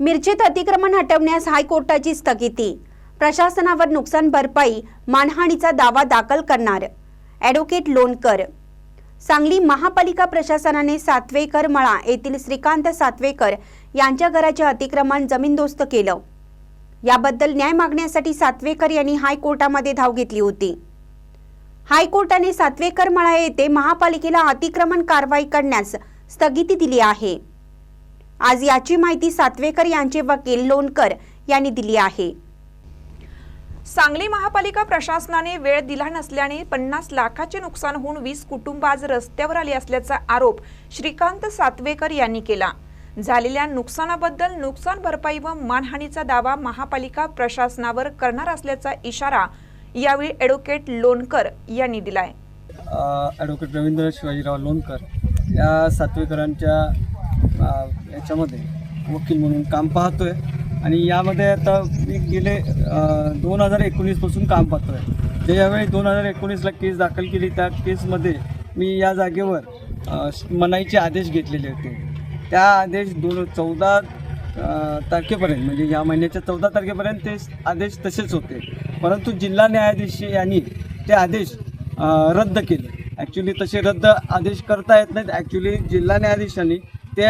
मिरचीत अतिक्रमण हटवण्यास हायकोर्टाची स्थगिती. प्रशासनावर नुकसान भरपाई मानहानीचा दावा दाखल करणार. ॲडव्होकेट लोणकर. सांगली महापालिका प्रशासनाने सातवेकर मळा येथील श्रीकांत सातवेकर यांच्या घराचे अतिक्रमण जमीनदोस्त केलं. याबद्दल न्याय मागण्यासाठी सातवेकर यांनी हायकोर्टामध्ये धाव घेतली होती. हायकोर्टाने सातवेकर मळा येथे महापालिकेला अतिक्रमण कारवाई करण्यास स्थगिती दिली आहे. आज याची माहिती सातवेकर यांचे वकील लोणकर यांनी दिली आहे. सांगली महापालिका प्रशासनाने वेळ दिला नसल्याने पन्नास लाखाचे नुकसान होऊन वीस कुटुंब आज रस्त्यावर आली असल्याचा आरोप श्रीकांत सातवेकर यांनी केला. झालेल्या नुकसानाबद्दल नुकसान भरपाई व मानहानीचा दावा महापालिका प्रशासनावर करणार असल्याचा इशारा यावेळी ॲडव्होकेट लोणकर यांनी दिलाय. ॲडव्होकेट रवींद्र शिवाजीराव लोणकर या सातवेकरांच्या याच्यामध्ये वकील म्हणून काम पाहतो आहे आणि यामध्ये आता मी गेले दोन हजार एकोणीसपासून काम पाहतो आहे ज्यावेळी दोन हजार एकोणीसला केस दाखल केली त्या केसमध्ये मी या जागेवर मनाईचे आदेश घेतलेले होते. त्या आदेश दोन चौदा तारखेपर्यंत म्हणजे या महिन्याच्या चौदा तारखेपर्यंत ते आदेश तसेच होते. परंतु जिल्हा न्यायाधीश यांनी ते आदेश रद्द केले. ॲक्च्युली तसे रद्द आदेश करता येत नाहीत. ॲक्च्युली जिल्हा न्यायाधीशांनी ते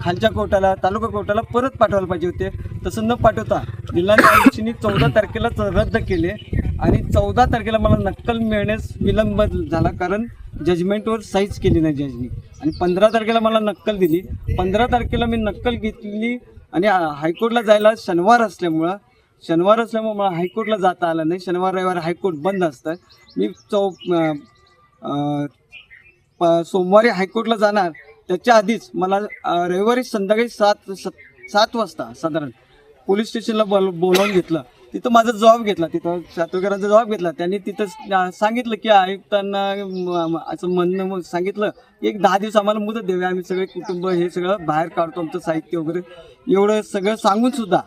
खालच्या कोर्टाला तालुका कोर्टाला परत पाठवायला पाहिजे होते. तसं न पाठवता जिल्हा न्यायाधीशांनी चौदा तारखेला रद्द केले. आणि चौदा तारखेला मला नक्कल मिळण्यास विलंब झाला कारण जजमेंटवर साईज केली नाही जजनी आणि पंधरा तारखेला मला नक्कल दिली. पंधरा तारखेला मी नक्कल घेतली आणि हायकोर्टला जायला शनिवार असल्यामुळं शनिवार असल्यामुळं मला हायकोर्टला जाता आलं नाही. शनिवार रविवार हायकोर्ट बंद असतं. मी चौ प- सोमवारी हायकोर्टला जाणार. त्याच्या आधीच मला रविवारी संध्याकाळी सात सात वाजता साधारण पोलीस स्टेशनला बोल बोलावून घेतलं. तिथं माझा जबाब घेतला. तिथं सातवेकरांचा जबाब घेतला. त्यांनी तिथं सांगितलं की आयुक्तांना म- असं म्हणणं मग सांगितलं की एक दहा दिवस आम्हाला मुदत द्यावी. आम्ही सगळे कुटुंब हे सगळं बाहेर काढतो आमचं साहित्य वगैरे. एवढं सगळं सांगून सुद्धा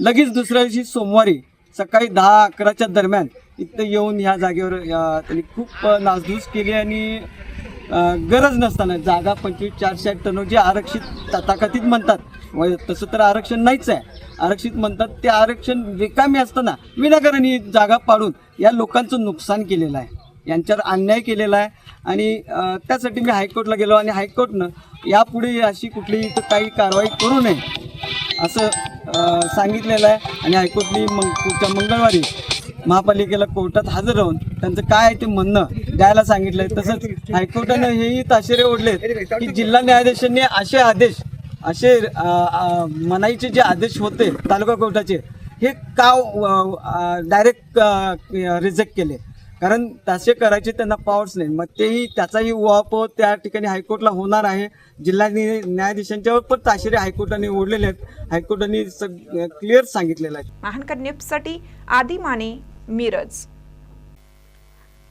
लगेच दुसऱ्या दिवशी सोमवारी सकाळी दहा अकराच्या दरम्यान इथं येऊन ह्या जागेवर त्यांनी खूप नासधूस केली आणि गरज नसताना जागा पंचवीस चारशे अठ्ठ्याण्णव जे आरक्षित तथाकथित म्हणतात व तसं तर आरक्षण नाहीच आहे. आरक्षित म्हणतात ते आरक्षण रिकामी असताना विनाकारण जागा पाडून या लोकांचं नुकसान केलेलं आहे. यांच्यावर अन्याय केलेला आहे. आणि त्यासाठी मी हायकोर्टला गेलो आणि हायकोर्टनं यापुढे अशी कुठलीही तर काही कारवाई करू नये असं सांगितलेलं आहे. आणि हायकोर्टने मग पुढच्या मंगळवारी महापालिकेला कोर्टात हजर राहून त्यांचं काय आहे ते म्हणणं द्यायला सांगितलंय. तसंच हायकोर्टानं हेही ताशेरे ओढलेत की जिल्हा न्यायाधीशांनी असे आदेश असे मनाईचे जे आदेश होते तालुका कोर्टाचे हे का डायरेक्ट रिजेक्ट केले? कारण तसे करायचे त्यांना पॉवर्स नाही. मग तेही त्याचाही उहापोह त्या ठिकाणी हायकोर्टला होणार आहे. जिल्हा न्यायाधीशांच्यावर पण ताशेरे हायकोर्टाने ओढलेले आहेत. हायकोर्टाने सग क्लिअर सांगितलेलं आहे. महानकर न्यूजसाठी आदी माने मिरज.